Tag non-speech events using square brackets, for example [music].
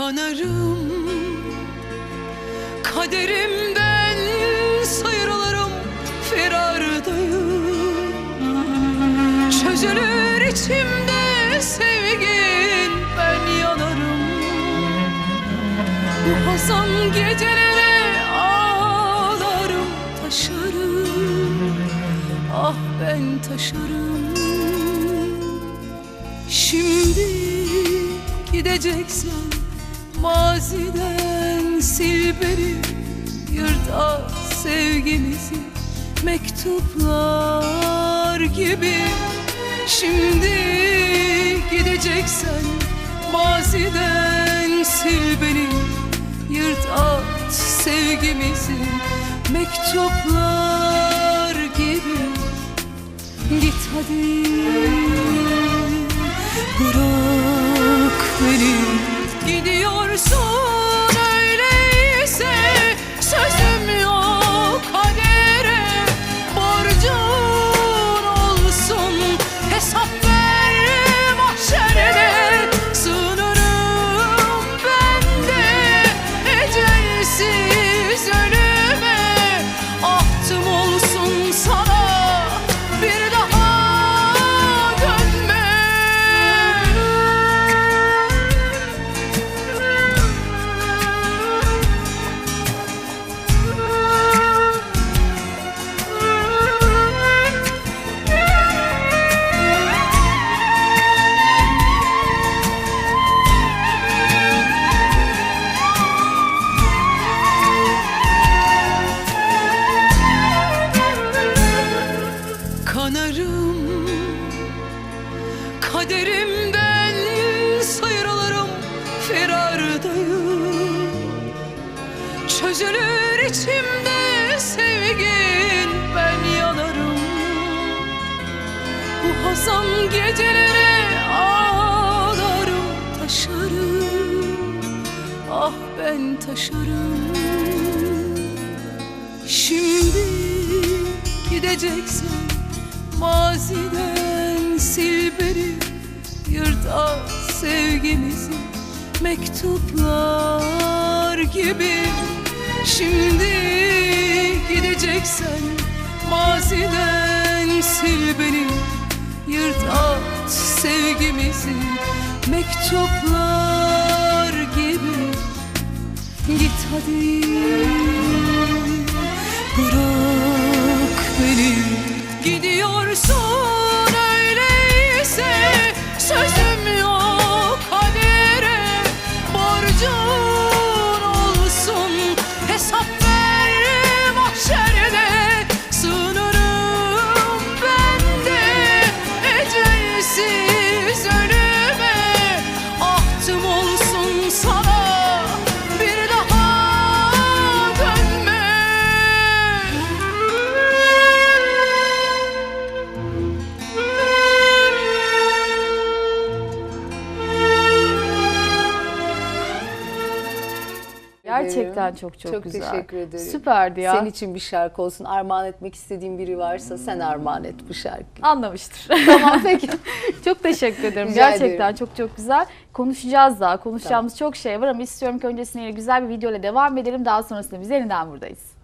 Kanarım Kaderimden sıyrılırım Firardayım Çözülür içimde sevgin Ben yanarım. Bu hazan geceleri ağlarım Taşarım Ah ben taşarım Şimdi gideceksen maziden sil beni Yırt at sevgimizi mektuplar gibi. Şimdi gideceksen maziden sil beni Yırt at sevgimizi mektuplar gibi. Git hadi Bırak beni Gidiyorsun Kanarım Kaderimden sıyrılırım Firardayım Çözülür içimde sevgin Ben yanarım. Bu hazan geceleri ağlarım Taşarım Ah ben taşarım Şimdi gideceksen maziden sil beni Yırt at sevgimizi mektuplar gibi. Şimdi gideceksen maziden sil beni Yırt sevgimizi mektuplar gibi. Git hadi. Bırak Gerçekten çok çok, Çok güzel. teşekkür ederim. Süperdi ya. Senin için bir şarkı olsun. Armağan etmek istediğin biri varsa sen armağan et bu şarkıyı. Anlamıştır. [laughs] Tamam peki. [laughs] çok teşekkür ederim. Rica Gerçekten ederim. çok çok güzel. Konuşacağız daha. Konuşacağımız çok şey var ama istiyorum ki öncesinde güzel bir video ile devam edelim. Daha sonrasında biz yeniden buradayız.